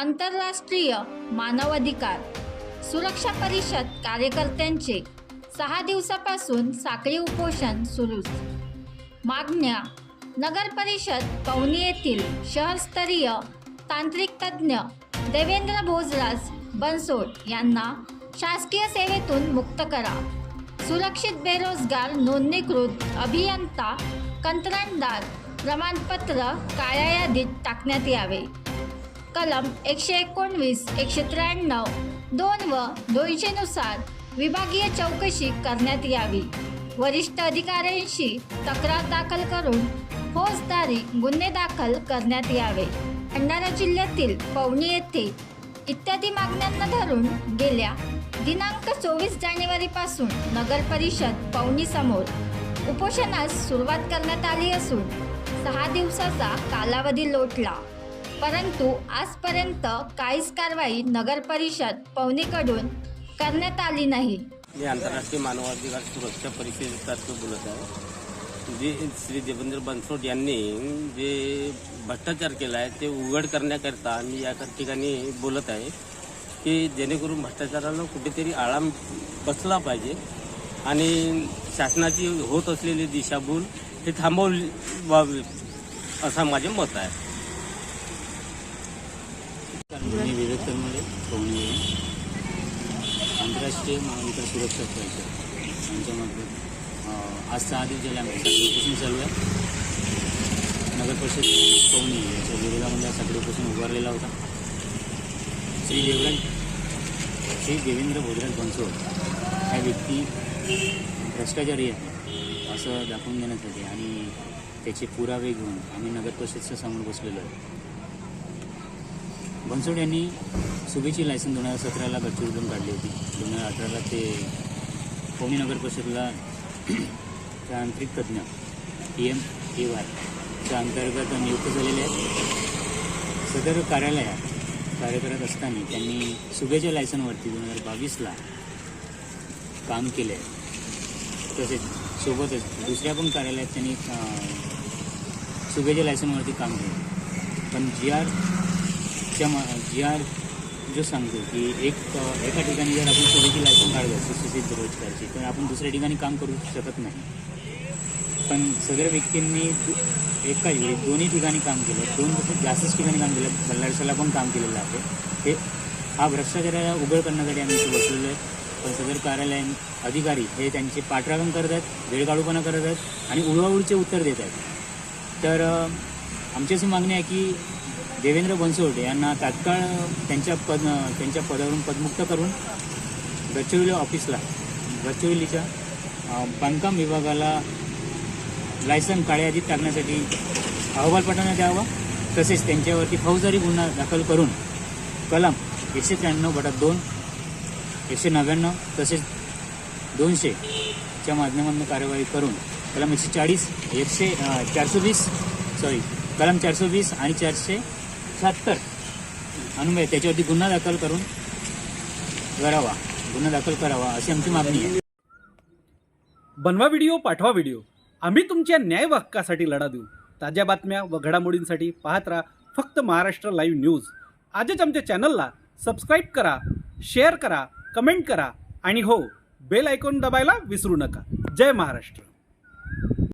आंतरराष्ट्रीय मानवाधिकार सुरक्षा परिषद कार्यकर्त्यांचे सहा दिवसापासून साखळी उपोषण सुरूच. मागण्या नगर परिषद पवनी येथील शहरस्तरीय तांत्रिक तज्ज्ञ देवेंद्र भोजराज बनसोड यांना शासकीय सेवेतून मुक्त करा. सुरक्षित बेरोजगार नोंदणीकृत अभियंता कंत्राटदार प्रमाणपत्र काळ्या यादीत टाकण्यात यावे. कलम एकशे एकोणवीस एकशे त्र्याण्णव दोन व दोनशेनुसार विभागीय चौकशी करण्यात यावी. वरिष्ठ अधिकाऱ्यांशी तक्रार दाखल करून फौजदारी गुन्हे दाखल करण्यात यावे. भंडारा जिल्ह्यातील पवनी येथे इत्यादी मागण्यांना धरून गेल्या दिनांक चोवीस जानेवारीपासून नगर परिषद पवनीसमोर उपोषणास सुरुवात करण्यात आली असून सहा दिवसाचा कालावधी लोटला. परंतु आजपर्यंत काहीच कारवाई नगर परिषद पवनीकडून करण्यात आली नाही. मी आंतरराष्ट्रीय मानवाधिकार सुरक्षा परिषदेतर्फे बोलत आहे. जे श्री देवेंद्र बनसोड यांनी जे भ्रष्टाचार केला आहे ते उघड करण्याकरता मी या ठिकाणी बोलत आहे की जेणेकरून भ्रष्टाचाराला कुठेतरी आळाम बसला पाहिजे आणि शासनाची होत असलेली दिशाभूल हे थांबवली व्हावी असं माझे मत आहे. मी विवेक तनमळे पवनी आंतरराष्ट्रीय महाविकास सुरक्षा परिषद यांच्यामध्ये आज सहा दिवस झाले आमच्या साखळी चालू आहे. नगर परिषद पवनी याच्या विरोधामध्ये हा उपोषण उभारलेला होता. श्री देवराज श्री देवेंद्र भोजराज बनसोड ह्या व्यक्ती भ्रष्टाचारी आहे असं दाखवून देण्यासाठी आणि त्याचे पुरावे घेऊन आम्ही नगर परिषदच्या समोर बसलेलो आहे. बनसोड यांनी सुभेची लायसन दोन हजार सतराला गडचिरोलीतून काढली होती. दोन हजार अठराला ते पवनी नगर परिषदला तांत्रिक तज्ज्ञ पी एम ए वायच्या अंतर्गत नियुक्त झालेले आहेत सदर कार्यालयात कार्य करत असताना त्यांनी सुभेच्या लायसनवरती दोन हजार बावीसला काम केलं. आहे तसेच सोबतच दुसऱ्या पण कार्यालयात त्यांनी सुभेच्या लायसनवरती काम केलं. पण जी आर ज्या जी आर जो सांगतो की एक एका ठिकाणी जर आपण सुबेची लायसन काढलं सुशिक्षित रोजगारची तर आपण दुसऱ्या ठिकाणी काम करू शकत नाही. पण सगळ्या व्यक्तींनी एका दोन्ही ठिकाणी काम केलं दोन तसं जास्तच ठिकाणी काम केलं बल्लारशाला पण काम केलेलं आहे. हे हा भ्रष्टाचाराला उघड करण्यासाठी आम्ही इथे बसलेलो आहे. पण सदर कार्यालय अधिकारी हे त्यांचे पाठराखण करत आहेत वेळकाढूपणा करत आहेत आणि उडवाउडचे उत्तर देत आहेत. तर आमची अशी मागणी आहे की देवेंद्र बनसोड यांना तात्काळ त्यांच्या पद त्यांच्या पदावरून पदमुक्त करून गडचिरोली ऑफिसला गडचिरोलीच्या बांधकाम विभागाला लायसन काळ्या यादीत टाकण्यासाठी अहवाल पाठवण्यात यावा तसेच त्यांच्यावरती फौजदारी गुन्हा दाखल करून कलम एकशे त्र्याण्णव बटा दोन एकशे नव्याण्णव तसेच दोनशेच्या माध्यमातून कार्यवाही करून कलम एकशे चाळीस एकशे चारशे वीस सॉरी कलम चारशे वीस आणि चारशे सत्तर. अनुमय त्याच्यावरती गुन्हा दाखल करून करावा. गुन्हा दाखल करावा अशी आमची मागणी आहे. बनवा व्हिडिओ पाठवा व्हिडिओ. आम्ही तुमच्या न्याय हक्कासाठी लढा देऊ. ताज्या बातम्या व घडामोडींसाठी पाहत राहा फक्त महाराष्ट्र लाईव्ह न्यूज. आजच आमच्या चॅनलला सबस्क्राईब करा शेअर करा कमेंट करा आणि हो बेल आयकॉन दबायला विसरू नका. जय महाराष्ट्र.